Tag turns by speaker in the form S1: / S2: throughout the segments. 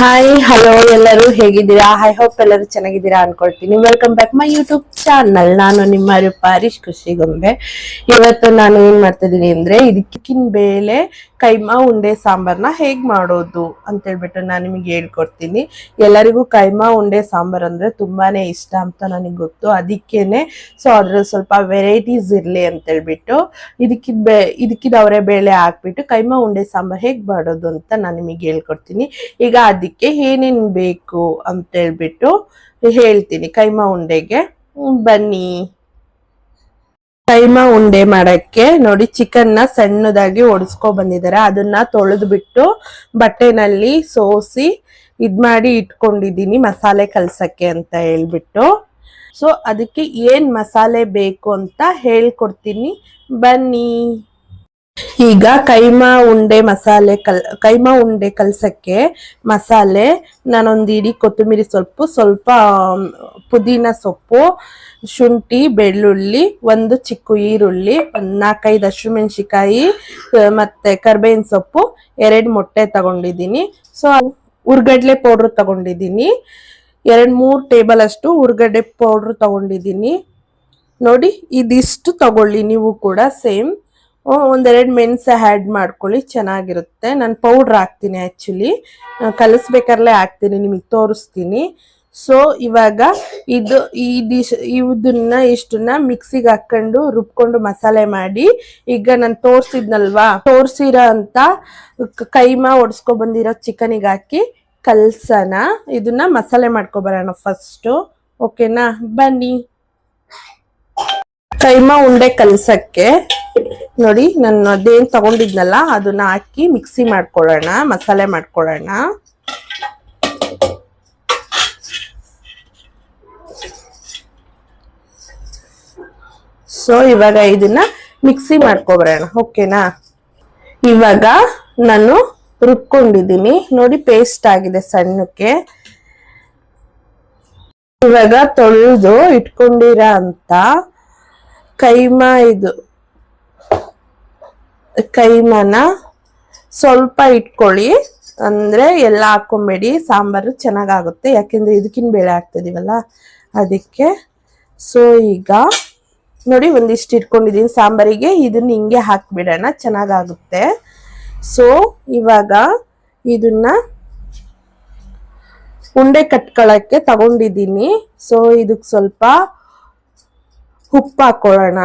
S1: Hi hello ಎಲ್ಲರೂ ಹೇಗಿದ್ದೀರಾ? I hope ಎಲ್ಲರೂ ಚೆನ್ನಾಗಿದ್ದೀರಾ ಅನ್ಕೊಳ್ತೀನಿ. Welcome back my YouTube channel ನಾನು ನಿಮ್ಮ ಪಾರಿಶ್ ಖುಷಿಗೊಂಬೆ ಇವತ್ತು ನಾನು ಏನ್ ಮಾಡ್ತಿದ್ದೀನಿ ಅಂದ್ರೆ ಇದಕ್ಕಿನ್ ಬೇಳೆ, ಕೈಮಾ, ಉಂಡೆ, ಸಾಂಬಾರ್ನ ಹೇಗ್ ಮಾಡೋದು ಅಂತ ಹೇಳ್ಬಿಟ್ಟು ನಾನು ನಿಮಗೆ ಹೇಳ್ಕೊಡ್ತೀನಿ. ಎಲ್ಲರಿಗೂ ಕೈಮಾ, ಉಂಡೆ, ಸಾಂಬಾರ್ ಅಂದ್ರೆ ತುಂಬಾನೇ ಇಷ್ಟ ಅಂತ ನನಗೆ ಗೊತ್ತು. ಅದಕ್ಕೇನೆ ಸೊ ಅದ್ರಲ್ಲಿ ಸ್ವಲ್ಪ ವೆರೈಟೀಸ್ ಇರ್ಲಿ ಅಂತ ಹೇಳ್ಬಿಟ್ಟು ಇದಕ್ಕಿದ್ ಬೇ ಇದಕ್ಕಿದ ಅವರೇ ಬೇಳೆ ಹಾಕ್ಬಿಟ್ಟು ಕೈಮಾ, ಉಂಡೆ, ಸಾಂಬಾರ್ ಹೇಗ್ ಮಾಡೋದು ಅಂತ ನಾನು ನಿಮಗೆ ಹೇಳ್ಕೊಡ್ತೀನಿ. ಈಗ ಅದಕ್ಕೆ ಏನೇನ್ ಬೇಕು ಅಂತ ಹೇಳ್ಬಿಟ್ಟು ಹೇಳ್ತೀನಿ ಕೈಮಾ ಉಂಡೆಗೆ. ಬನ್ನಿ. ಕೈಮಾ ಉಂಡೆ ಮಾಡಕ್ಕೆ ನೋಡಿ ಚಿಕನ್ನ ಸಣ್ಣದಾಗಿ ಒಡಿಸ್ಕೊ ಬಂದಿದ್ದಾರೆ. ಅದನ್ನ ತೊಳೆದು ಬಿಟ್ಟು ಬಟ್ಟೆನಲ್ಲಿ ಸೋಸಿ ಇದ್ ಮಾಡಿ ಇಟ್ಕೊಂಡಿದ್ದೀನಿ ಮಸಾಲೆ ಕಲ್ಸಕ್ಕೆ ಅಂತ ಹೇಳ್ಬಿಟ್ಟು. ಸೊ ಅದಕ್ಕೆ ಏನ್ ಮಸಾಲೆ ಬೇಕು ಅಂತ ಹೇಳ್ಕೊಡ್ತೀನಿ. ಬನ್ನಿ. ಈಗ ಕೈಮಾ ಉಂಡೆ ಮಸಾಲೆ ಕಲ್, ಕೈಮಾ ಉಂಡೆ ಕಲ್ಸಕ್ಕೆ ಮಸಾಲೆ, ನಾನೊಂದು ಇಡೀ ಕೊತ್ತಂಬರಿ ಸ್ವಲ್ಪ ಸ್ವಲ್ಪ ಪುದೀನ ಸೊಪ್ಪು, ಶುಂಠಿ, ಬೆಳ್ಳುಳ್ಳಿ, ಒಂದು ಚಿಕ್ಕ ಈರುಳ್ಳಿ, ಒಂದು ನಾಲ್ಕೈದು ಹಸಿಮೆಣಸಿಕಾಯಿ ಮತ್ತೆ ಕರ್ಬೇವಿನ ಸೊಪ್ಪು, ಎರಡು ಮೊಟ್ಟೆ ತಗೊಂಡಿದ್ದೀನಿ. ಸೊ ಉರ್ಗಡ್ಲೆ ಪೌಡ್ರ್ ತಗೊಂಡಿದ್ದೀನಿ. ಎರಡು ಮೂರು ಟೇಬಲ್ ಅಷ್ಟು ಉರ್ಗಡ್ಡೆ ಪೌಡ್ರ್ ತಗೊಂಡಿದ್ದೀನಿ. ನೋಡಿ, ಇದಿಷ್ಟು ತಗೊಳ್ಳಿ, ನೀವು ಕೂಡ ಸೇಮ್ ಒಂದೆರಡು ಮೆಣಸು ಆ್ಯಡ್ ಮಾಡ್ಕೊಳ್ಳಿ, ಚೆನ್ನಾಗಿರುತ್ತೆ. ನಾನು ಪೌಡ್ರ್ ಹಾಕ್ತೀನಿ ಆ್ಯಕ್ಚುಲಿ ಕಲಿಸ್ಬೇಕಾರ್ಲೆ ಹಾಕ್ತೀನಿ, ನಿಮಗೆ ತೋರಿಸ್ತೀನಿ. ಸೊ ಇವಾಗ ಇದು, ಈ ಡಿಶ್ ಇದನ್ನ ಇಷ್ಟನ್ನ ಮಿಕ್ಸಿಗೆ ಹಾಕ್ಕೊಂಡು ರುಬ್ಕೊಂಡು ಮಸಾಲೆ ಮಾಡಿ, ಈಗ ನಾನು ತೋರಿಸಿದ್ನಲ್ವಾ? ತೋರಿಸಿರೋ ಅಂತ ಕೈಮಾ ಒಡ್ಸ್ಕೊ ಬಂದಿರೋ ಚಿಕನಿಗೆ ಹಾಕಿ ಕಲ್ಸೋಣ. ಇದನ್ನ ಮಸಾಲೆ ಮಾಡ್ಕೊಬರೋಣ ಫಸ್ಟು ಓಕೆನಾ? ಬನ್ನಿ. ಕೈಮಾ ಉಂಡೆ ಕಲಸಕ್ಕೆ. ನೋಡಿ, ನಾನು ಅದೇನು ತಗೊಂಡಿದ್ನಲ್ಲ, ಅದನ್ನ ಹಾಕಿ ಮಿಕ್ಸಿ ಮಾಡ್ಕೊಳ್ಳೋಣ, ಮಸಾಲೆ ಮಾಡ್ಕೊಳ್ಳೋಣ. ಸೊ ಇವಾಗ ಇದನ್ನ ಮಿಕ್ಸಿ ಮಾಡ್ಕೊಬರೋಣ, ಓಕೆನಾ? ಇವಾಗ ನಾನು ರುಬ್ಕೊಂಡಿದ್ದೀನಿ. ನೋಡಿ ಪೇಸ್ಟ್ ಆಗಿದೆ ಸಣ್ಣಕ್ಕೆ. ಇವಾಗ ತೊಳೆದು ಇಟ್ಕೊಂಡಿರ ಅಂತ. ಕೈಮಾ ಇದು. ಕೈಮನ ಸ್ವಲ್ಪ ಇಟ್ಕೊಳ್ಳಿ. ಅಂದ್ರೆ ಎಲ್ಲ ಹಾಕೊಂಬೇಡಿ. ಸಾಂಬಾರು ಚೆನ್ನಾಗಾಗುತ್ತೆ. ಯಾಕೆಂದ್ರೆ ಇದಕ್ಕಿನ ಬೇಳೆ ಹಾಕ್ತಿದೀವಲ್ಲ? ಅದಕ್ಕೆ ಸೊ ಈಗ ನೋಡಿ ಒಂದಿಷ್ಟು ಇಟ್ಕೊಂಡಿದ್ದೀನಿ ಸಾಂಬಾರಿಗೆ. ಇದನ್ನ ಹಿಂಗೆ ಹಾಕ್ಬಿಡೋಣ. ಚೆನ್ನಾಗಾಗುತ್ತೆ. ಸೊ ಇವಾಗ ಇದನ್ನ ಉಂಡೆ ಕಟ್ಕೊಳಕ್ಕೆ ತಗೊಂಡಿದ್ದೀನಿ ಸೊ ಇದಕ್ಕೆ ಸ್ವಲ್ಪ ಉಪ್ಪು ಹಾಕೊಳ್ಳೋಣ.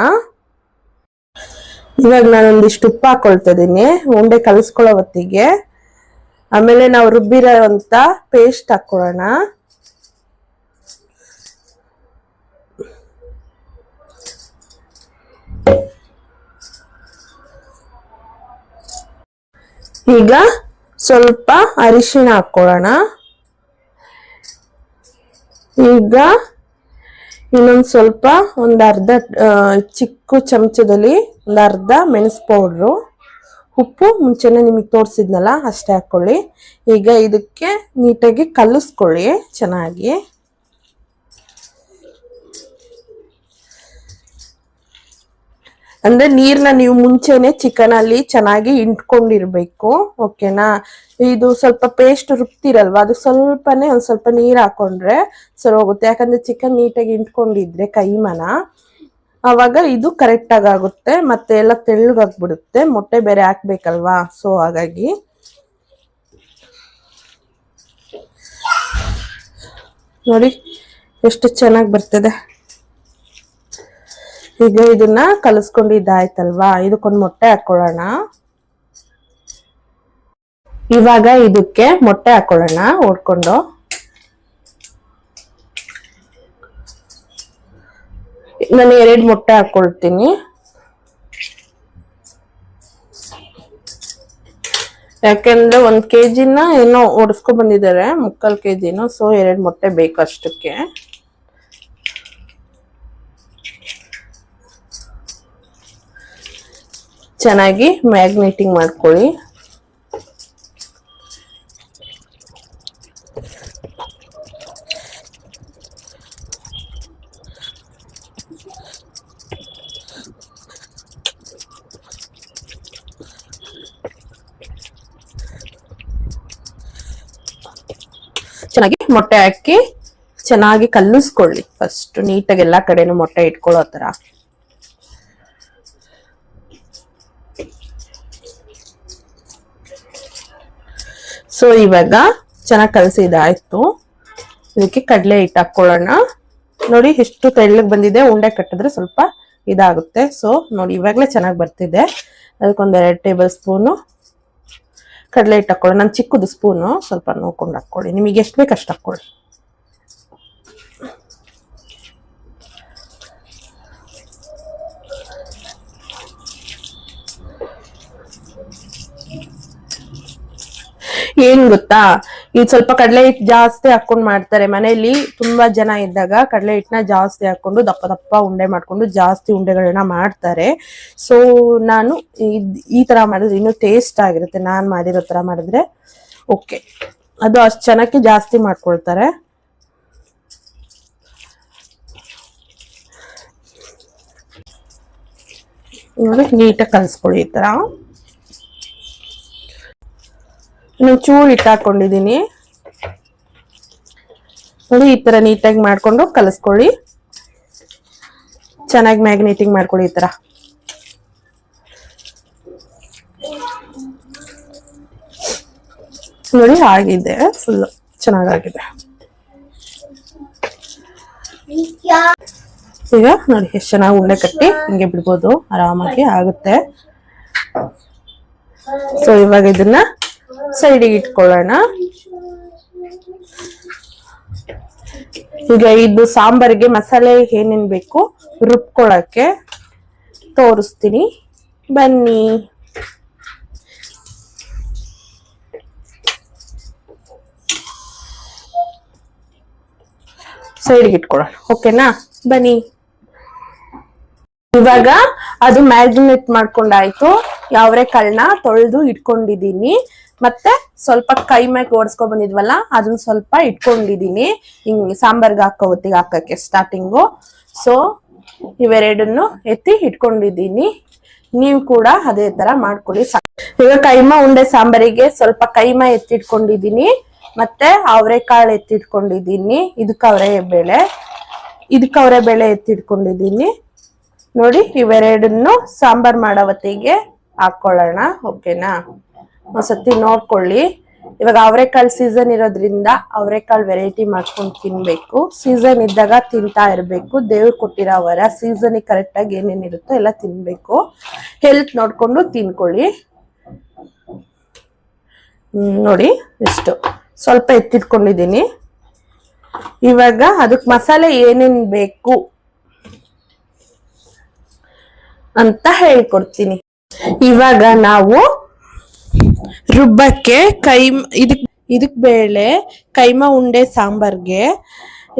S1: ಇವಾಗ ನಾನು ಒಂದಿಷ್ಟು ಉಪ್ಪು ಹಾಕೊಳ್ತಾ ಇದ್ದೀನಿ ಉಂಡೆ ಕಲಿಸ್ಕೊಳ್ಳೋ ಹೊತ್ತಿಗೆ. ಆಮೇಲೆ ನಾವು ರುಬ್ಬಿರೋ ಅಂತ ಪೇಸ್ಟ್ ಹಾಕೊಳ್ಳೋಣ. ಈಗ ಸ್ವಲ್ಪ ಅರಿಶಿಣ ಹಾಕೊಳ್ಳೋಣ. ಈಗ ಇನ್ನೊಂದು ಸ್ವಲ್ಪ ಒಂದು ಅರ್ಧ ಚಿಕ್ಕ ಚಮಚದಲ್ಲಿ ಒಂದು ಅರ್ಧ ಮೆಣಸು ಪೌಡ್ರು ಉಪ್ಪು ಮುಂಚೆನೆ ನಿಮಗೆ ತೋರಿಸಿದ್ನಲ್ಲ ಅಷ್ಟೇ ಹಾಕ್ಕೊಳ್ಳಿ ಈಗ ಇದಕ್ಕೆ ನೀಟಾಗಿ ಕಲಿಸ್ಕೊಳ್ಳಿ ಚೆನ್ನಾಗಿ. ಅಂದ್ರೆ ನೀರ್ನ ನೀವು ಮುಂಚೆನೆ ಚಿಕನ್ ಅಲ್ಲಿ ಚೆನ್ನಾಗಿ ಇಂಟ್ಕೊಂಡಿರ್ಬೇಕು, ಓಕೆನಾ? ಇದು ಸ್ವಲ್ಪ ಪೇಸ್ಟ್ ರುಬ್ತಿರಲ್ವಾ? ಅದು ಸ್ವಲ್ಪನೇ ಒಂದ್ ಸ್ವಲ್ಪ ನೀರ್ ಹಾಕೊಂಡ್ರೆ ಸರಿ ಹೋಗುತ್ತೆ ಯಾಕಂದ್ರೆ ಚಿಕನ್ ನೀಟಾಗಿ ಇಂಟ್ಕೊಂಡಿದ್ರೆ ಕೈಮನ ಅವಾಗ ಇದು ಕರೆಕ್ಟ್ ಆಗಿ ಆಗುತ್ತೆ. ಮತ್ತೆ ಎಲ್ಲ ತೆಳ್ಳಗಾಗ್ಬಿಡುತ್ತೆ. ಮೊಟ್ಟೆ ಬೇರೆ ಹಾಕ್ಬೇಕಲ್ವಾ? ಸೊ ಹಾಗಾಗಿ. ನೋಡಿ, ಎಷ್ಟು ಚೆನ್ನಾಗಿ ಬರ್ತದೆ. ಈಗ ಇದನ್ನ ಕಲಿಸ್ಕೊಂಡಿದ್ದಾಯ್ತಲ್ವಾ ಇದಕ್ಕೊಂದು ಮೊಟ್ಟೆ ಹಾಕೊಳ್ಳೋಣ ಇವಾಗ ಇದಕ್ಕೆ ಮೊಟ್ಟೆ ಹಾಕೊಳ್ಳೋಣ ಓಡ್ಕೊಂಡು ನಾನು ಎರಡು ಮೊಟ್ಟೆ ಹಾಕೊಳ್ತೀನಿ. ಯಾಕೆಂದ್ರೆ ಒಂದ್ ಕೆಜಿನ ಏನೋ ಓಡಿಸ್ಕೊ ಬಂದಿದ್ದಾರೆ, ಮುಕ್ಕಾಲು ಕೆ ಕೆಜಿನ ಸೊ ಎರಡು ಮೊಟ್ಟೆ ಬೇಕು ಅಷ್ಟಕ್ಕೆ. ಚೆನ್ನಾಗಿ ಮ್ಯಾಗ್ನೇಟಿಂಗ್ ಮಾಡ್ಕೊಳ್ಳಿ ಚೆನ್ನಾಗಿ ಮೊಟ್ಟೆ ಹಾಕಿ ಚೆನ್ನಾಗಿ ಕಲ್ಲಿಸ್ಕೊಳ್ಳಿ ಫಸ್ಟ್ ನೀಟಾಗಿ ಎಲ್ಲಾ ಕಡೆನೂ ಮೊಟ್ಟೆ ಇಟ್ಕೊಳ್ಳೋ ತರ ಸೊ ಇವಾಗ ಚೆನ್ನಾಗಿ ಕಲಸಿದಾಯ್ತು ಇದಕ್ಕೆ ಕಡಲೆ ಹಿಟ್ಟು ಹಾಕೊಳ್ಳೋಣ ನೋಡಿ, ಎಷ್ಟು ತೆಳ್ಳಗೆ ಬಂದಿದೆ, ಉಂಡೆ ಕಟ್ಟಿದ್ರೆ ಸ್ವಲ್ಪ ಇದಾಗುತ್ತೆ. ಸೊ ನೋಡಿ, ಇವಾಗಲೇ ಚೆನ್ನಾಗಿ ಬರ್ತಿದೆ. ಅದಕ್ಕೊಂದು ಎರಡು ಟೇಬಲ್ ಸ್ಪೂನು ಕಡಲೆ ಹಿಟ್ಟು ಹಾಕ್ಕೊಳ್ಳೋಣ. ನಾನು ಚಿಕ್ಕದು ಸ್ಪೂನು ಸ್ವಲ್ಪ ನೋಡ್ಕೊಂಡು ಹಾಕ್ಕೊಳ್ಳಿ. ನಿಮಗೆ ಎಷ್ಟು ಬೇಕು ಅಷ್ಟು ಹಾಕ್ಕೊಳ್ಳಿ. ಏನ್ ಗೊತ್ತಾ ಇದು ಸ್ವಲ್ಪ ಕಡಲೆ ಹಿಟ್ಟು ಜಾಸ್ತಿ ಹಾಕೊಂಡು ಮಾಡ್ತಾರೆ ಮನೆಯಲ್ಲಿ. ತುಂಬಾ ಜನ ಇದ್ದಾಗ ಕಡಲೆ ಹಿಟ್ಟನ್ನ ಜಾಸ್ತಿ ಹಾಕೊಂಡು ದಪ್ಪ ದಪ್ಪ ಉಂಡೆ ಮಾಡ್ಕೊಂಡು ಜಾಸ್ತಿ ಉಂಡೆಗಳನ್ನ ಮಾಡ್ತಾರೆ. ಸೊ ನಾನು ಈ ತರ ಮಾಡಿದ್ರೆ ಇನ್ನೂ ಟೇಸ್ಟ್ ಆಗಿರುತ್ತೆ. ನಾನ್ ಮಾಡಿರೋ ತರ ಮಾಡಿದ್ರೆ ಓಕೆ ಅದು ಅಷ್ಟು ಚೆನ್ನಾಗಿ ಜಾಸ್ತಿ ಮಾಡ್ಕೊಳ್ತಾರೆ. ನೋಡಿ ನೀಟಾಗಿ ಕಲಿಸ್ಕೊಳ್ಳಿ ಈ ತರ. ಇನ್ನು ಚೂರು ಹಿಟ್ಟು ಹಾಕೊಂಡಿದ್ದೀನಿ ನೋಡಿ, ಈ ತರ ನೀಟಾಗಿ ಮಾಡ್ಕೊಂಡು ಕಲಿಸ್ಕೊಳ್ಳಿ. ಚೆನ್ನಾಗಿ ಮ್ಯಾಗ್ನೇಟಿಂಗ್ ಮಾಡ್ಕೊಳ್ಳಿ ಈ ತರ. ನೋಡಿ, ಆಗಿದೆ ಫುಲ್ ಚೆನ್ನಾಗಾಗಿದೆ. ಈಗ ನೋಡಿ, ಎಷ್ಟು ಚೆನ್ನಾಗಿ ಉಂಡೆ ಕಟ್ಟಿ ಹಿಂಗೆ ಬಿಡ್ಬೋದು. ಆರಾಮಾಗಿ ಆಗುತ್ತೆ. ಸೊ ಇವಾಗ ಇದನ್ನ ಸೈಡಿಗೆ ಇಟ್ಕೊಳ್ಳೋಣ. ಈಗ ಇದು ಸಾಂಬಾರಿಗೆ ಮಸಾಲೆ ಏನೇನ್ ಬೇಕು ರುಬ್ಕೊಳಕ್ಕೆ ತೋರಿಸ್ತೀನಿ. ಬನ್ನಿ. ಸೈಡ್ಗೆ ಇಟ್ಕೊಳ್ಳೋಣ. ಓಕೆನಾ? ಬನ್ನಿ. ಇವಾಗ ಅದು ಮ್ಯಾರಿನೇಟ್ ಮಾಡ್ಕೊಂಡಾಯ್ತು. ಯಾವ್ರೆ ಕಳ್ನ ತೊಳೆದು ಇಟ್ಕೊಂಡಿದೀನಿ ಮತ್ತೆ ಸ್ವಲ್ಪ ಕೈ ಮ್ಯಾಕ್ ಓಡಿಸ್ಕೊಂಡ್ ಬಂದಿದ್ವಲ್ಲ, ಅದನ್ನ ಸ್ವಲ್ಪ ಇಟ್ಕೊಂಡಿದೀನಿ. ಹಿಂಗ್ ಸಾಂಬಾರ್ಗೆ ಹಾಕೋ ಹೊತ್ತಿಗೆ ಹಾಕಕ್ಕೆ ಸ್ಟಾರ್ಟಿಂಗು ಸೊ ಇವೆರಡನ್ನು ಎತ್ತಿ ಇಟ್ಕೊಂಡಿದ್ದೀನಿ ನೀವು ಕೂಡ ಅದೇ ತರ ಮಾಡ್ಕೊಳ್ಳಿ. ಈಗ ಕೈಮ ಉಂಡೆ ಸಾಂಬಾರಿಗೆ ಸ್ವಲ್ಪ ಕೈಮ ಎತ್ತಿಟ್ಕೊಂಡಿದ್ದೀನಿ ಮತ್ತೆ ಅವರೆಕಾಳು ಎತ್ತಿಟ್ಕೊಂಡಿದ್ದೀನಿ ಇದಕ್ಕೆ ಅವರೆ ಬೇಳೆ. ಇದಕ್ಕೆ ಅವರೆ ಬೇಳೆ ಎತ್ತಿಟ್ಕೊಂಡಿದ್ದೀನಿ ನೋಡಿ, ಇವೆರಡನ್ನು ಸಾಂಬಾರ್ ಮಾಡೋ ಹೊತ್ತಿಗೆ ಹಾಕೊಳ್ಳೋಣ. ಓಕೆನಾ ಒಂದ್ಸತಿ ನೋಡ್ಕೊಳ್ಳಿ. ಇವಾಗ ಅವರೆಕಾಳು ಸೀಸನ್ ಇರೋದ್ರಿಂದ ಅವರೆಕಾಳು ವೆರೈಟಿ ಮಾಡ್ಕೊಂಡು ತಿನ್ಬೇಕು. ಸೀಸನ್ ಇದ್ದಾಗ ತಿಂತಾ ಇರಬೇಕು. ದೇವ್ರು ಕೊಟ್ಟಿರೋ ವರ ಸೀಸನಿಗೆ ಕರೆಕ್ಟಾಗಿ ಏನೇನಿರುತ್ತೋ ಎಲ್ಲ ತಿನ್ಬೇಕು. ಹೆಲ್ತ್ ನೋಡ್ಕೊಂಡು ತಿನ್ಕೊಳ್ಳಿ. ನೋಡಿ, ಇಷ್ಟು. ಸ್ವಲ್ಪ ಎತ್ತಿಟ್ಕೊಂಡಿದ್ದೀನಿ. ಇವಾಗ ಅದಕ್ಕೆ ಮಸಾಲೆ ಏನೇನ್ ಬೇಕು ಅಂತ ಹೇಳ್ಕೊಡ್ತೀನಿ. ಇವಾಗ ನಾವು ರುಬ್ಬಕ್ಕೆ ಕೈ ಇದಕ್ ಇದಕ್ ಬೇಳೆ, ಕೈಮ ಉಂಡೆ ಸಾಂಬಾರ್ಗೆ.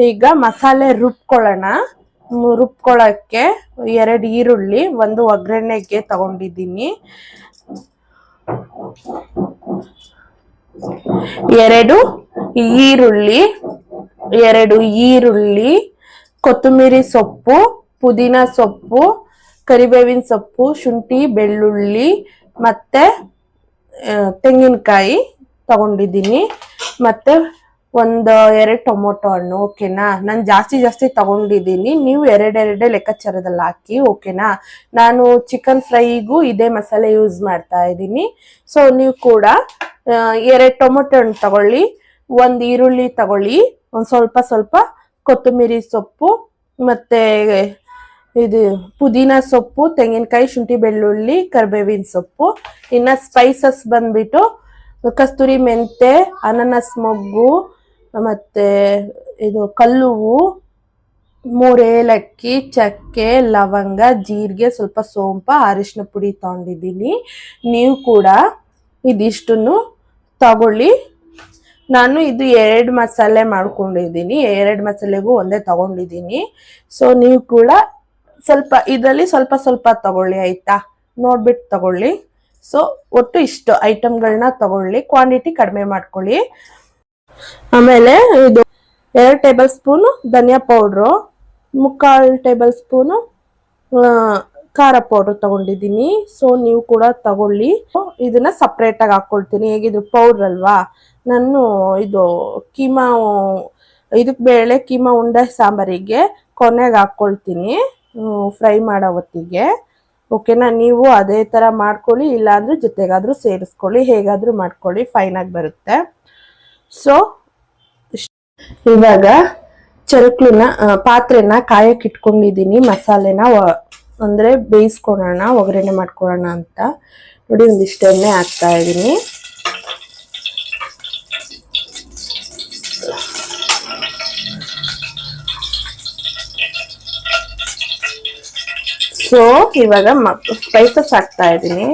S1: ಈಗ ಮಸಾಲೆ ರುಬ್ಕೊಳ್ಳೋಣ. ರುಬ್ಕೊಳ್ಳೋಕ್ಕೆ ಎರಡು ಈರುಳ್ಳಿ, ಒಂದು ಒಗ್ಗರಣೆಗೆ ತಗೊಂಡಿದ್ದೀನಿ. ಎರಡು ಈರುಳ್ಳಿ ಎರಡು ಈರುಳ್ಳಿ, ಕೊತ್ತಂಬರಿ ಸೊಪ್ಪು, ಪುದೀನ ಸೊಪ್ಪು, ಕರಿಬೇವಿನ ಸೊಪ್ಪು, ಶುಂಠಿ, ಬೆಳ್ಳುಳ್ಳಿ, ಮತ್ತೆ ತೆಂಗಿನಕಾಯಿ ತಗೊಂಡಿದ್ದೀನಿ. ಮತ್ತು ಒಂದು ಎರಡು ಟೊಮೊಟೊ ಹಣ್ಣು, ಓಕೆನಾ? ನಾನು ಜಾಸ್ತಿ ಜಾಸ್ತಿ ತಗೊಂಡಿದ್ದೀನಿ. ನೀವು ಎರಡೆರಡೇ ಲೆಕ್ಕಾಚಾರದಲ್ಲಿ ಹಾಕಿ, ಓಕೆನಾ? ನಾನು ಚಿಕನ್ ಫ್ರೈಗೂ ಇದೇ ಮಸಾಲೆ ಯೂಸ್ ಮಾಡ್ತಾ ಇದ್ದೀನಿ. ಸೊ ನೀವು ಕೂಡ ಎರಡು ಟೊಮೊಟೊ ಹಣ್ಣು ತಗೊಳ್ಳಿ, ಒಂದು ಈರುಳ್ಳಿ ತಗೊಳ್ಳಿ, ಒಂದು ಸ್ವಲ್ಪ ಸ್ವಲ್ಪ ಕೊತ್ತಂಬರಿ ಸೊಪ್ಪು, ಮತ್ತೆ ಇದು ಪುದೀನ ಸೊಪ್ಪು, ತೆಂಗಿನಕಾಯಿ, ಶುಂಠಿ, ಬೆಳ್ಳುಳ್ಳಿ, ಕರ್ಬೇವಿನ ಸೊಪ್ಪು. ಇನ್ನ ಸ್ಪೈಸಸ್ ಬಂದ್ಬಿಟ್ಟು ಕಸ್ತೂರಿ ಮೆಂತೆ, ಅನನಸ್ ಮೊಗ್ಗು, ಮತ್ತೆ ಇದು ಕಲ್ಲುವು ಮೂರು ಏಲಕ್ಕಿ ಚಕ್ಕೆ, ಲವಂಗ, ಜೀರಿಗೆ, ಸ್ವಲ್ಪ ಸೋಂಪ, ಅರಿಶಿನ ಪುಡಿ ತಗೊಂಡಿದ್ದೀನಿ. ನೀವು ಕೂಡ ಇದಿಷ್ಟನ್ನು ತಗೊಳ್ಳಿ. ನಾನು ಇದು ಎರಡು ಮಸಾಲೆ ಮಾಡ್ಕೊಂಡಿದ್ದೀನಿ. ಎರಡು ಮಸಾಲೆಗೂ ಒಂದೇ ತಗೊಂಡಿದ್ದೀನಿ. ಸೊ ನೀವು ಕೂಡ ಸ್ವಲ್ಪ ಇದರಲ್ಲಿ ಸ್ವಲ್ಪ ಸ್ವಲ್ಪ ತಗೊಳ್ಳಿ ಆಯ್ತಾ? ನೋಡ್ಬಿಟ್ಟು ತಗೊಳ್ಳಿ. ಸೊ ಒಟ್ಟು ಇಷ್ಟು ಐಟಮ್ಗಳನ್ನ ತಗೊಳ್ಳಿ. ಕ್ವಾಂಟಿಟಿ ಕಡಿಮೆ ಮಾಡ್ಕೊಳ್ಳಿ. ಆಮೇಲೆ ಇದು ಎರಡು ಟೇಬಲ್ ಸ್ಪೂನು ಧನಿಯಾ ಪೌಡ್ರು, ಮುಕ್ಕಾಲು ಟೇಬಲ್ ಸ್ಪೂನು ಖಾರ ಪೌಡ್ರ್ ತಗೊಂಡಿದ್ದೀನಿ. ಸೊ ನೀವು ಕೂಡ ತಗೊಳ್ಳಿ. ಇದನ್ನ ಸಪ್ರೇಟ್ ಆಗಿ ಹಾಕೊಳ್ತೀನಿ ಹೇಗಿದ್ರು ಪೌಡ್ರ್ ಅಲ್ವಾ? ನಾನು ಇದು ಕೀಮಾ ಇದಕ್ಕೆ ಬೇಳೆ, ಕೀಮಾ ಉಂಡೆ ಸಾಂಬಾರಿಗೆ ಕೊನೆಗೆ ಹಾಕ್ಕೊಳ್ತೀನಿ. ಫ್ರೈ ಮಾಡೋ ಹೊತ್ತಿಗೆ. ಓಕೆನಾ ನೀವು ಅದೇ ಥರ ಮಾಡ್ಕೊಳ್ಳಿ, ಇಲ್ಲಾಂದರೆ ಜೊತೆಗಾದರೂ ಸೇರಿಸ್ಕೊಳ್ಳಿ, ಹೇಗಾದರೂ ಮಾಡ್ಕೊಳ್ಳಿ ಫೈನಾಗಿ ಬರುತ್ತೆ. ಸೊ ಇವಾಗ ಚರಕ್ಲಿನ ಪಾತ್ರೆನ ಕಾಯಕ್ಕೆ ಇಟ್ಕೊಂಡಿದ್ದೀನಿ. ಮಸಾಲೆನ ಅಂದರೆ ಬೇಯಿಸ್ಕೊಳೋಣ ಒಗ್ಗರಣೆ ಮಾಡ್ಕೊಳ್ಳೋಣ ಅಂತ. ನೋಡಿ ಒಂದಿಷ್ಟು ಎಣ್ಣೆ ಹಾಕ್ತಾ ಇದ್ದೀನಿ. ಸೊ ಇವಾಗ ಸ್ಪೈಸಸ್ ಹಾಕ್ತಾ ಇದ್ದೀನಿ.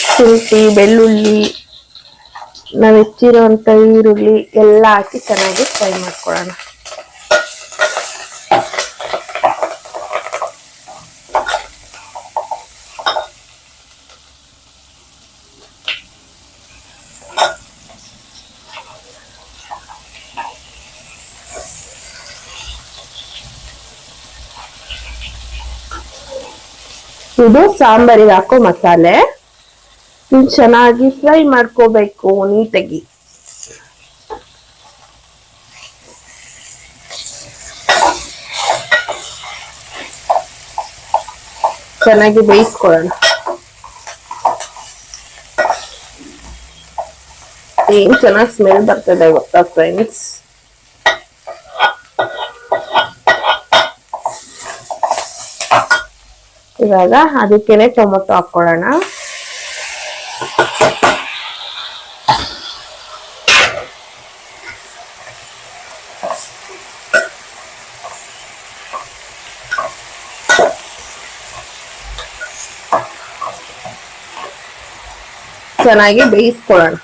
S1: ಶುಂಠಿ, ಬೆಳ್ಳುಳ್ಳಿ, ನಾವು ಹೆಚ್ಚಿರೋಂಥ ಈರುಳ್ಳಿ ಎಲ್ಲ ಹಾಕಿ ಚೆನ್ನಾಗಿ ಫ್ರೈ ಮಾಡ್ಕೊಳ್ಳೋಣ. ಇದು ಸಾಂಬಾರಿಗೆ ಹಾಕೋ ಮಸಾಲೆ. ಇದ್ ಚೆನ್ನಾಗಿ ಫ್ರೈ ಮಾಡ್ಕೋಬೇಕು, ನೀಟಾಗಿ. ಚೆನ್ನಾಗಿ ಬೇಯಿಸ್ಕೊಳ್ಳೋಣ. ಏನ್ ಚೆನ್ನಾಗಿ ಸ್ಮೆಲ್ ಬರ್ತದೆ ಗೊತ್ತಾ ಫ್ರೆಂಡ್ಸ್ ಇವಾಗ ಅದಕ್ಕೇನೆ ಟೊಮೊಟೊ ಹಾಕೊಳ್ಳೋಣ. ಚೆನ್ನಾಗಿ ಬೇಯಿಸ್ಕೊಳ್ಳೋಣ.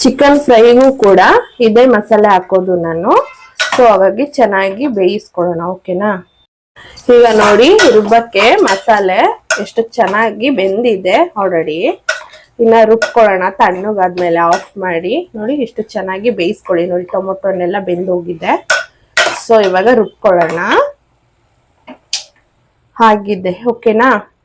S1: ಚಿಕನ್ ಫ್ರೈಗೂ ಕೂಡ ಇದೇ ಮಸಾಲೆ ಹಾಕೋದು ನಾನು. ಸೊ, ಹಾಗಾಗಿ ಚೆನ್ನಾಗಿ ಬೇಯಿಸ್ಕೊಳ್ಳೋಣ, ಓಕೆನಾ? ಈಗ ನೋಡಿ, ರುಬ್ಬಕ್ಕೆ ಮಸಾಲೆ ಎಷ್ಟು ಚೆನ್ನಾಗಿ ಬೆಂದಿದೆ ಆಲ್ರೆಡಿ ಇನ್ನ ರುಬ್ಕೊಳ್ಳೋಣ, ತಣ್ಣಗಾದ್ಮೇಲೆ ಆಫ್ ಮಾಡಿ. ನೋಡಿ ಎಷ್ಟು ಚೆನ್ನಾಗಿ ಬೇಯಿಸ್ಕೊಳ್ಳಿ. ನೋಡಿ, ಟೊಮೊಟೊನೆಲ್ಲ ಬೆಂದೋಗಿದೆ. ಸೊ, ಇವಾಗ ರುಬ್ಕೊಳ್ಳೋಣ. ಹಾಗಿದೆ ಓಕೆನಾ?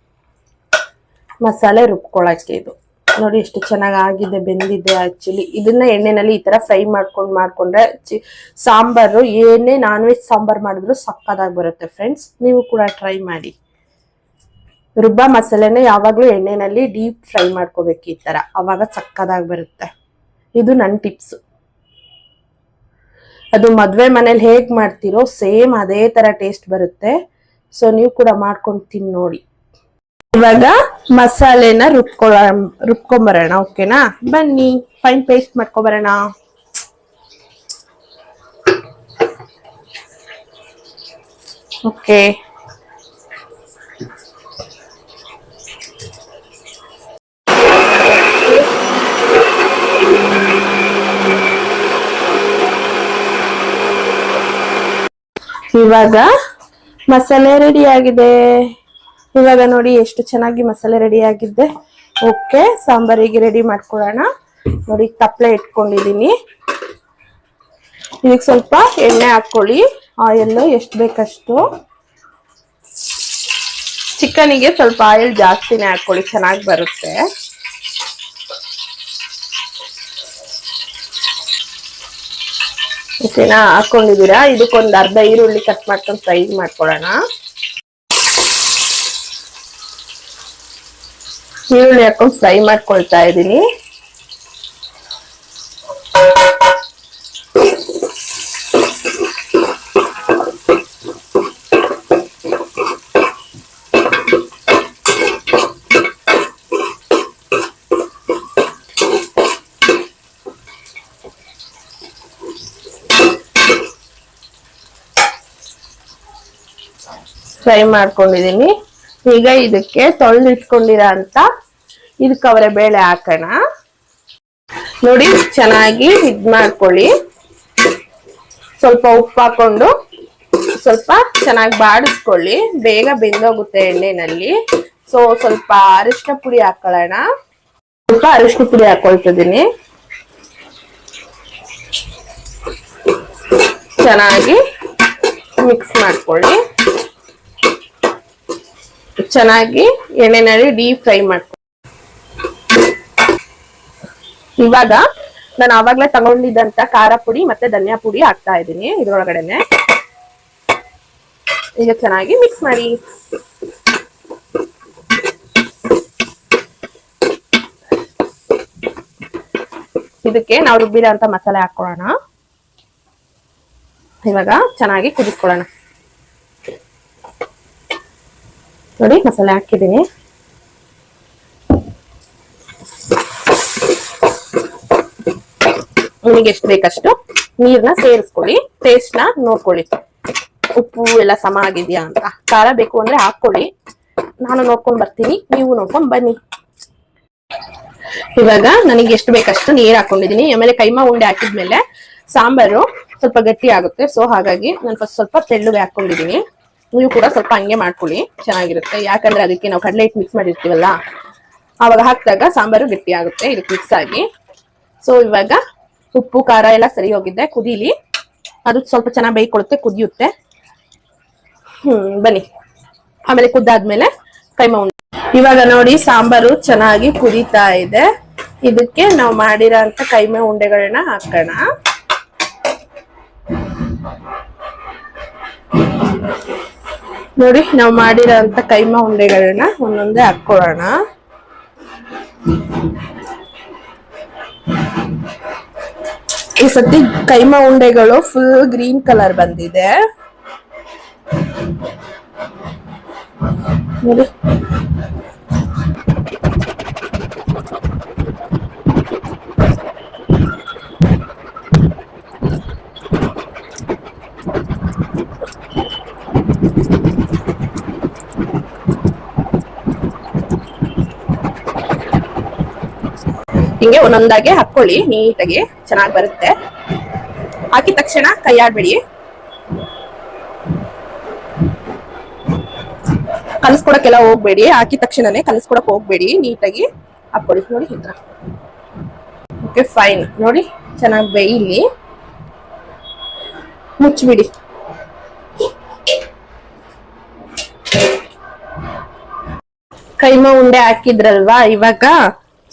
S1: ಮಸಾಲೆ ರುಬ್ಕೊಳಕ್ಕೆ ಇದು. ನೋಡಿ ಎಷ್ಟು ಚೆನ್ನಾಗಿ ಆಗಿದೆ ಬೆಂದಿದೆ ಆಕ್ಚುಲಿ ಇದನ್ನ ಎಣ್ಣೆನಲ್ಲಿ ಈ ತರ ಫ್ರೈ ಮಾಡ್ಕೊಂಡು ಮಾಡ್ಕೊಂಡ್ರೆ ಸಾಂಬಾರು, ಏನೇ ನಾನ್ ವೆಜ್ ಸಾಂಬಾರ್ ಮಾಡಿದ್ರು ಸಕ್ಕದಾಗಿ ಬರುತ್ತೆ ಫ್ರೆಂಡ್ಸ್ ನೀವು ಕೂಡ ಟ್ರೈ ಮಾಡಿ. ರುಬ್ಬ ಮಸಾಲೆನ ಯಾವಾಗ್ಲೂ ಎಣ್ಣೆನಲ್ಲಿ ಡೀಪ್ ಫ್ರೈ ಮಾಡ್ಕೋಬೇಕು ಈ ತರ. ಅವಾಗ ಸಕ್ಕದಾಗಿ ಬರುತ್ತೆ. ಇದು ನನ್ನ ಟಿಪ್ಸ್ ಅದು ಮದ್ವೆ ಮನೇಲಿ ಹೇಗ್ ಮಾಡ್ತೀರೋ ಸೇಮ್ ಅದೇ ತರ ಟೇಸ್ಟ್ ಬರುತ್ತೆ. ಸೊ ನೀವು ಕೂಡ ಮಾಡ್ಕೊಂಡು ತಿನ್ ನೋಡಿ. ಇವಾಗ ಮಸಾಲೆನ ರುಬ್ಕೊಳ ರುಬ್ಕೊಂಬರೋಣ ಓಕೆನಾ? ಬನ್ನಿ ಫೈನ್ ಪೇಸ್ಟ್ ಮಾಡ್ಕೊಬರೋಣ. ಓಕೆ. ಇವಾಗ ಮಸಾಲೆ ರೆಡಿ ಆಗಿದೆ. ಇವಾಗ ನೋಡಿ ಎಷ್ಟು ಚೆನ್ನಾಗಿ ಮಸಾಲೆ ರೆಡಿ ಆಗಿದೆ ಓಕೆ ಸಾಂಬಾರಿಗೆ ರೆಡಿ ಮಾಡ್ಕೊಳ್ಳೋಣ ನೋಡಿ ತಪ್ಪಲೆ ಇಟ್ಕೊಂಡಿದ್ದೀನಿ. ಇದಕ್ಕೆ ಸ್ವಲ್ಪ ಎಣ್ಣೆ ಹಾಕೊಳ್ಳಿ ಆಯಿಲ್ ಎಷ್ಟು ಬೇಕಷ್ಟು? ಚಿಕನಿಗೆ ಸ್ವಲ್ಪ ಆಯಿಲ್ ಜಾಸ್ತಿನೇ ಹಾಕೊಳ್ಳಿ ಚೆನ್ನಾಗಿ ಬರುತ್ತೆ. ಓಕೆನಾ ಹಾಕೊಂಡಿದ್ದೀರಾ ಇದಕ್ಕೊಂದು ಅರ್ಧ ಈರುಳ್ಳಿ ಕಟ್ ಮಾಡ್ಕೊಂಡು ಫ್ರೈ ಮಾಡ್ಕೊಳ್ಳೋಣ. ಈರುಳ್ಳಿ ಹಾಕೊಂಡು ಫ್ರೈ ಮಾಡ್ಕೊಳ್ತಾ ಇದ್ದೀನಿ. ಫ್ರೈ ಮಾಡ್ಕೊಂಡಿದೀನಿ ಈಗ ಇದಕ್ಕೆ ತೊಳೆದಿಟ್ಕೊಂಡಿರ ಅಂತ ಇದಕ್ಕೆ ಅವರ ಬೇಳೆ ಹಾಕೋಣ. ನೋಡಿ, ಚೆನ್ನಾಗಿ ಇದು ಮಾಡ್ಕೊಳ್ಳಿ. ಸ್ವಲ್ಪ ಉಪ್ಪು ಹಾಕೊಂಡು ಸ್ವಲ್ಪ ಚೆನ್ನಾಗಿ ಬಾಡಿಸ್ಕೊಳ್ಳಿ. ಬೇಗ ಬೆಂದೋಗುತ್ತೆ ಎಣ್ಣೆನಲ್ಲಿ. ಸೊ ಸ್ವಲ್ಪ ಅರಿಶಿನ ಪುಡಿ ಹಾಕೊಳ್ಳೋಣ. ಸ್ವಲ್ಪ ಅರಿಶಿನ ಪುಡಿ ಹಾಕೊಳ್ತಿದ್ದೀನಿ. ಚೆನ್ನಾಗಿ ಮಿಕ್ಸ್ ಮಾಡ್ಕೊಳ್ಳಿ. ಚೆನ್ನಾಗಿ ಎಣ್ಣೆನಲ್ಲಿ ಡೀಪ್ ಫ್ರೈ ಮಾಡ್ಕೊಳ್ಳಿ ಇವಾಗ ನಾನು ಆವಾಗ್ಲೇ ತಗೊಂಡಿದ್ದಂತ ಖಾರ ಪುಡಿ ಮತ್ತೆ ಧನಿಯಾ ಪುಡಿ ಹಾಕ್ತಾ ಇದ್ದೀನಿ ಇದ್ರೊಳಗಡೆನೆ. ಈಗ ಚೆನ್ನಾಗಿ ಮಿಕ್ಸ್ ಮಾಡಿ. ಇದಕ್ಕೆ ನಾವು ರುಬ್ಬಿರೋ ಅಂತ ಮಸಾಲೆ ಹಾಕೊಳ್ಳೋಣ ಇವಾಗ ಚೆನ್ನಾಗಿ ಕುದಿಸ್ಕೊಳ್ಳೋಣ. ನೋಡಿ, ಮಸಾಲೆ ಹಾಕಿದ್ದೀನಿ. ನಿಮಗೆ ಎಷ್ಟು ಬೇಕಷ್ಟು ನೀರ್ನ ಸೇರಿಸ್ಕೊಳ್ಳಿ ಟೇಸ್ಟ್ನ ನೋಡ್ಕೊಳ್ಳಿ. ಉಪ್ಪು ಎಲ್ಲ ಸಮ ಆಗಿದ್ಯಾ ಅಂತ. ಖಾರ ಬೇಕು ಅಂದ್ರೆ ಹಾಕೊಳ್ಳಿ ನಾನು ನೋಡ್ಕೊಂಡ್ ಬರ್ತೀನಿ, ನೀವು ನೋಡ್ಕೊಂಡ್ ಬನ್ನಿ. ಇವಾಗ ನನಗೆ ಎಷ್ಟು ಬೇಕಷ್ಟು ನೀರ್ ಹಾಕೊಂಡಿದೀನಿ ಆಮೇಲೆ ಕೈಮಾ ಉಂಡೆ ಹಾಕಿದ್ಮೇಲೆ ಸಾಂಬಾರು ಸ್ವಲ್ಪ ಗಟ್ಟಿ ಆಗುತ್ತೆ. ಸೊ ಹಾಗಾಗಿ ನಾನು ಫಸ್ಟ್ ಸ್ವಲ್ಪ ತೆಳ್ಳುಗೆ ಹಾಕೊಂಡಿದೀನಿ ನೀವು ಕೂಡ ಸ್ವಲ್ಪ ಹಂಗೆ ಮಾಡ್ಕೊಳ್ಳಿ. ಚೆನ್ನಾಗಿರುತ್ತೆ. ಯಾಕಂದ್ರೆ ಅದಕ್ಕೆ ನಾವು ಕಡಲೆ ಹಿಟ್ಟು ಮಿಕ್ಸ್ ಮಾಡಿರ್ತೀವಲ್ಲ, ಅವಾಗ ಹಾಕಿದಾಗ ಸಾಂಬಾರು ಗಟ್ಟಿ ಆಗುತ್ತೆ ಇದಕ್ಕೆ ಮಿಕ್ಸ್ ಆಗಿ. ಸೊ ಇವಾಗ ಉಪ್ಪು, ಖಾರ ಎಲ್ಲ ಸರಿ ಹೋಗಿದ್ದೆ ಕುದೀಲಿ. ಅದು ಸ್ವಲ್ಪ ಚೆನ್ನಾಗಿ ಬೇಯ್ಕೊಳುತ್ತೆ ಕುದಿಯುತ್ತೆ. ಹ್ಮ್, ಬನ್ನಿ. ಆಮೇಲೆ ಕುದ್ದಾದ್ಮೇಲೆ ಕೈಮ ಉಂಡೆ. ಇವಾಗ ನೋಡಿ ಸಾಂಬಾರು ಚೆನ್ನಾಗಿ ಕುದೀತಾ ಇದೆ. ಇದಕ್ಕೆ ನಾವು ಮಾಡಿರೋ ಅಂತ ಕೈಮೆ ಉಂಡೆಗಳನ್ನ ಹಾಕೋಣ. ನೋಡಿ, ನಾವು ಮಾಡಿರೋ ಕೈಮ ಕೈಮಾ ಉಂಡೆಗಳನ್ನ ಒಂದೊಂದೇ ಹಾಕೊಳ್ಳೋಣ ಈ ಸತಿ ಕೈಮಾ ಉಂಡೆಗಳು ಫುಲ್ ಗ್ರೀನ್ ಕಲರ್ ಬಂದಿದೆ. ನೋಡಿ. ಹಿಂಗೆ ಒಂದೊಂದಾಗಿ ಹಾಕೊಳ್ಳಿ, ನೀಟಾಗಿ ಚೆನ್ನಾಗಿ ಬರುತ್ತೆ. ಹಾಕಿದ ತಕ್ಷಣ ಕೈ ಆಡ್ಬೇಡಿ. ಕಲಿಸ್ಕೊಡಕ್ಕೆಲ್ಲ ಹೋಗ್ಬೇಡಿ. ಹಾಕಿದ ತಕ್ಷಣನೇ ಕಲಿಸ್ಕೊಡಕ್ ಹೋಗ್ಬೇಡಿ. ನೀಟಾಗಿ ಹಾಕೊಳ್ಳಿ. ನೋಡಿ ಓಕೆ ಫೈನ್ ನೋಡಿ ಚೆನ್ನಾಗಿ ಬೇಯಿಲಿ. ಮುಚ್ಚಿಬಿಡಿ ಕೈಮಾ ಉಂಡೆ ಹಾಕಿದ್ರಲ್ವಾ ಇವಾಗ?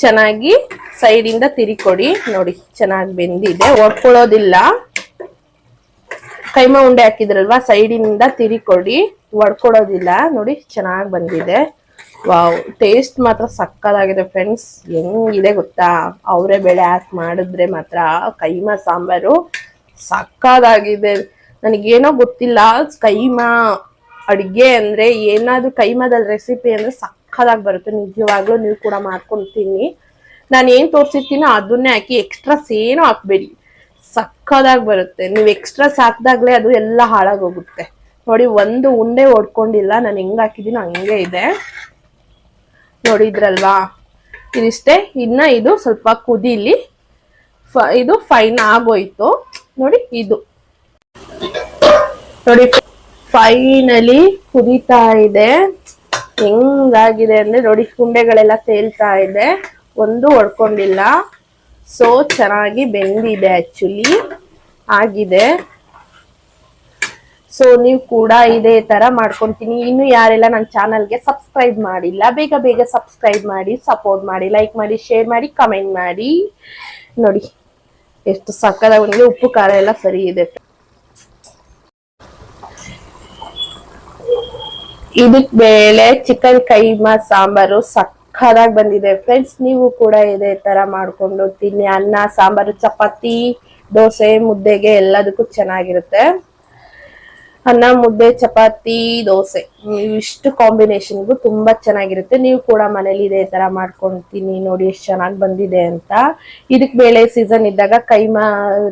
S1: ಚೆನ್ನಾಗಿ ಸೈಡಿಂದ ತಿರಿಕೊಡಿ. ನೋಡಿ, ಚೆನ್ನಾಗಿ ಬೆಂದಿದೆ. ಒಡ್ಕೊಳ್ಳೋದಿಲ್ಲ ಕೈಮ ಉಂಡೆ ಹಾಕಿದ್ರಲ್ವಾ ಸೈಡಿಂದ ತಿರಿಕೊಡಿ. ಒಡ್ಕೊಳ್ಳೋದಿಲ್ಲ. ನೋಡಿ, ಚೆನ್ನಾಗಿ ಬಂದಿದೆ. ವಾವ್ ಟೇಸ್ಟ್ ಮಾತ್ರ ಸಕ್ಕದಾಗಿದೆ ಫ್ರೆಂಡ್ಸ್ ಹೆಂಗಿದೆ ಗೊತ್ತಾ? ಅವರೇ ಬೇಳೆ ಹಾಕಿ ಮಾಡಿದ್ರೆ ಮಾತ್ರ ಕೈಮ ಸಾಂಬಾರು ಸಕ್ಕದಾಗಿದೆ. ನನಗೇನೋ ಗೊತ್ತಿಲ್ಲ, ಕೈಮಾ ಅಡಿಗೆ ಅಂದ್ರೆ ಏನಾದ್ರೂ ಕೈಮದಲ್ಲಿ ರೆಸಿಪಿ ಅಂದ್ರೆ ಸಕ್ಕದಾಗಿ ಬರುತ್ತೆ. ನಿಜವಾಗ್ಲೂ ನೀವು ಕೂಡ ಮಾಡ್ಕೊಂಡು ತಿನ್ನಿ ನಾನು ಏನ್ ತೋರಿಸಿರ್ತೀನೋ ಅದನ್ನೇ ಹಾಕಿ ಎಕ್ಸ್ಟ್ರಾ ಏನೂ ಹಾಕ್ಬೇಡಿ. ಸಕ್ಕದಾಗಿ ಬರುತ್ತೆ. ನೀವು ಎಕ್ಸ್ಟ್ರಾ ಹಾಕ್ದಾಗ್ಲೇ ಅದು ಎಲ್ಲ ಹಾಳಾಗೋಗುತ್ತೆ. ನೋಡಿ, ಒಂದು ಉಂಡೆ ಒಡ್ಕೊಂಡಿಲ್ಲ. ನಾನು ಹೆಂಗ್ ಹಾಕಿದ್ದೀನೋ ಹಂಗೆ ಇದೆ. ನೋಡಿದ್ರಲ್ವಾ ಇದಿಷ್ಟೇ. ಇನ್ನ ಇದು ಸ್ವಲ್ಪ ಕುದೀಲಿ. ಫ- ಇದು ಫೈನ್ ಆಗೋಯ್ತು. ನೋಡಿ, ಇದು. ನೋಡಿ ಫೈನಲಿ ಕುದೀತಾ ಇದೆ. ಹೆಂಗಾಗಿದೆ ಅಂದ್ರೆ ನೋಡಿ ಕುಂಡೆಗಳೆಲ್ಲ ತೇಲ್ತಾ ಇದೆ. ಒಂದು ಹೊಡ್ಕೊಂಡಿಲ್ಲ. ಸೊ ಚೆನ್ನಾಗಿ ಬೆಂದಿದೆ ಆಕ್ಚುಲಿ ಆಗಿದೆ. ಸೊ ನೀವು ಕೂಡ ಇದೇ ತರ ಮಾಡ್ಕೊಂತೀನಿ. ಇನ್ನು ಯಾರೆಲ್ಲ ನನ್ನ ಚಾನಲ್ಗೆ ಸಬ್ಸ್ಕ್ರೈಬ್ ಮಾಡಿಲ್ಲ, ಬೇಗ ಬೇಗ ಸಬ್ಸ್ಕ್ರೈಬ್ ಮಾಡಿ ಸಪೋರ್ಟ್ ಮಾಡಿ ಲೈಕ್ ಮಾಡಿ ಶೇರ್ ಮಾಡಿ ಕಮೆಂಟ್ ಮಾಡಿ. ನೋಡಿ, ಎಷ್ಟು ಸಕ್ಕದ ಉಪ್ಪು ಖಾರ ಎಲ್ಲ ಸರಿ ಇದೆ. ಇದಕ್ ಬೇಳೆ ಚಿಕನ್ ಕೈಮಾ, ಸಾಂಬಾರು ಸಕ್ಕದಾಗಿ ಬಂದಿದೆ. ಫ್ರೆಂಡ್ಸ್ ನೀವು ಕೂಡ ಇದೇ ತರ ಮಾಡ್ಕೊಂಡು ತಿನ್ನಿ. ಅನ್ನ, ಸಾಂಬಾರು, ಚಪಾತಿ, ದೋಸೆ, ಮುದ್ದೆಗೆ ಎಲ್ಲದಕ್ಕೂ ಚೆನ್ನಾಗಿರುತ್ತೆ. ಅನ್ನ, ಮುದ್ದೆ, ಚಪಾತಿ, ದೋಸೆ. ಇಷ್ಟು ಕಾಂಬಿನೇಷನ್ಗೂ ತುಂಬಾ ಚೆನ್ನಾಗಿರುತ್ತೆ. ನೀವು ಕೂಡ ಮನೇಲಿ ಇದೇ ತರ ಮಾಡ್ಕೊಂತೀನಿ ನೋಡಿ ಎಷ್ಟು ಚೆನ್ನಾಗಿ ಬಂದಿದೆ ಅಂತ. ಇದಕ್ ಬೇಳೆ ಸೀಸನ್ ಇದ್ದಾಗ ಕೈಮಾ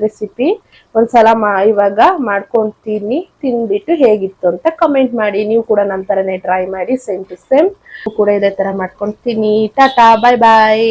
S1: ರೆಸಿಪಿ ಒಂದ್ಸಲ ಮಾ ಇವಾಗ ಮಾಡ್ಕೊಂತೀನಿ. ತಿನ್ಬಿಟ್ಟು ಹೇಗಿತ್ತು ಅಂತ ಕಮೆಂಟ್ ಮಾಡಿ. ನೀವು ಕೂಡ ನನ್ನ ಟ್ರೈ ಮಾಡಿ ಸೇಮ್ ಟು ಸೇಮ್ ಕೂಡ ಇದೇ ತರ ಮಾಡ್ಕೊಂತೀನಿ. ಟಾಟಾ ಬಾಯ್ ಬಾಯ್